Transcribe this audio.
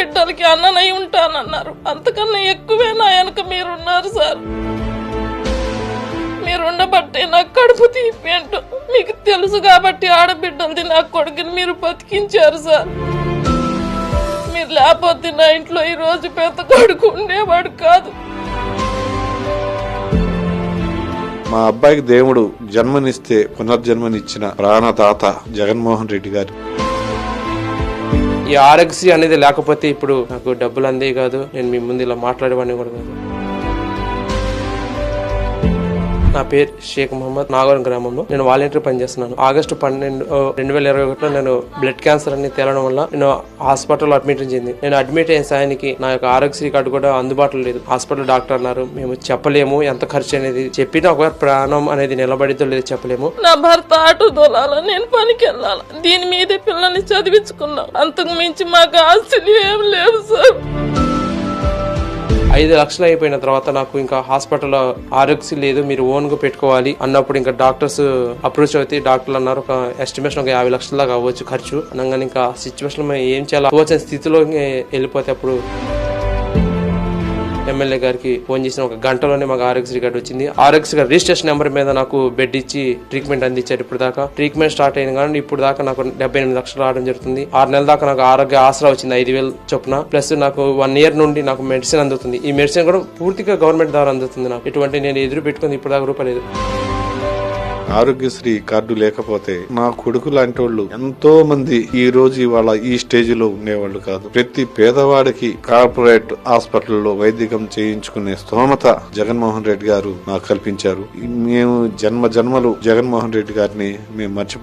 బిడ్డలకి అన్ననై ఉంటానన్నారు. అంతకన్నా ఎక్కువే నా వెనక మీరున్నారు సార్. మీరు నా నాకు కడుపు అంటూ మీకు తెలుసు కాబట్టి ఆడబిడ్డలది నా కొడుకుని మీరు బతికించారు సార్. మీరు లేకపోతే నా ఇంట్లో ఈరోజు పెద్ద కొడుకు ఉండేవాడు కాదు. మా అబ్బాయికి దేవుడు జన్మనిస్తే పునర్జన్మనిచ్చిన ప్రాణదాత జగన్మోహన్ రెడ్డి గారు. ఈ ఆరోగ్యశ్రీ అనేది లేకపోతే ఇప్పుడు నాకు డబ్బులు అందే కాదు. నేను మీ ముందు ఇలా మాట్లాడేవాడిని కూడా కాదు. నా పేరు షేక్ మహమ్మద్ నాగవరం గ్రామంలో నేను వాలంటీర్ పనిచేస్తున్నాను. ఆగస్టు పన్నెండు రెండు వేల ఇరవై ఒకటిలో నేను బ్లడ్ క్యాన్సర్ అని తేలడం వల్ల నేను హాస్పిటల్లో అడ్మిట్ చెంది నేను అడ్మిట్ అయిన సాయానికి నా యొక్క ఆరోగ్యశ్రీ కార్డు కూడా అందుబాటులో లేదు. హాస్పిటల్ డాక్టర్ అన్నారు మేము చెప్పలేము ఎంత ఖర్చు అనేది చెప్పినా ఒకవేళ ప్రాణం అనేది నిలబడితో లేదు చెప్పలేము. నా భర్త ఆటో దోలాల నేను పనికి వెళ్ళాలి. దీని మీద పిల్లల్ని చదివించుకున్నాను అంతకు మించి మాకు ఆస్తులు ఏం లేవు సార్. ఐదు లక్షలు అయిపోయిన తర్వాత నాకు ఇంకా హాస్పిటల్ ఆరోగ్య లేదు మీరు ఓన్గా పెట్టుకోవాలి అన్నప్పుడు ఇంకా డాక్టర్స్ అప్రోచ్ అయితే డాక్టర్లు అన్నారు ఒక ఎస్టిమేషన్ ఒక యాభై లక్షల దాకా అవ్వచ్చు ఖర్చు. అనగానే ఇంకా సిచ్యువేషన్ ఏం చేయాలి తోచని స్థితిలో వెళ్ళిపోతే అప్పుడు ఎమ్మెల్యే గారికి ఫోన్ చేసిన ఒక గంటలోనే మాకు ఆరోగ్యశ్రీ కార్డు వచ్చింది. ఆర్ఎక్స్ గారు రిజిస్ట్రేషన్ నెంబర్ మీద నాకు బెడ్ ఇచ్చి ట్రీట్మెంట్ అందించారు ఇప్పుడు దాకా ట్రీట్మెంట్ స్టార్ట్ అయిన కానీ ఇప్పుడు దాకా నాకు డెబ్బై ఎనిమిది లక్షలు రావడం జరుగుతుంది. ఆరు నెలల దాకా నాకు ఆరోగ్య ఆసరా వచ్చింది ఐదు వేలు చొప్పున. ప్లస్ నాకు వన్ ఇయర్ నుండి నాకు మెడిసిన్ అందుతుంది. ఈ మెడిసిన్ కూడా పూర్తిగా గవర్నమెంట్ ద్వారా అందుతుంది నాకు. ఎటువంటి నేను ఎదురు పెట్టుకుని ఇప్పుడు దాకా రూపాయలేదు ఆరోగ్యశ్రీ కార్డు లేకపోతే నా కొడుకు లాంటి వాళ్ళు ఎంతో మంది ఈ రోజు ఇవాళ ఈ స్టేజ్లో ఉండేవాళ్ళు కాదు. ప్రతి పేదవాడికి కార్పొరేట్ హాస్పిటల్లో వైద్యకం చేయించుకునే స్తోమత జగన్మోహన్ రెడ్డి గారు నాకు కల్పించారు. మేము జన్మ జన్మలు జగన్మోహన్ రెడ్డి గారిని మేము మర్చిపో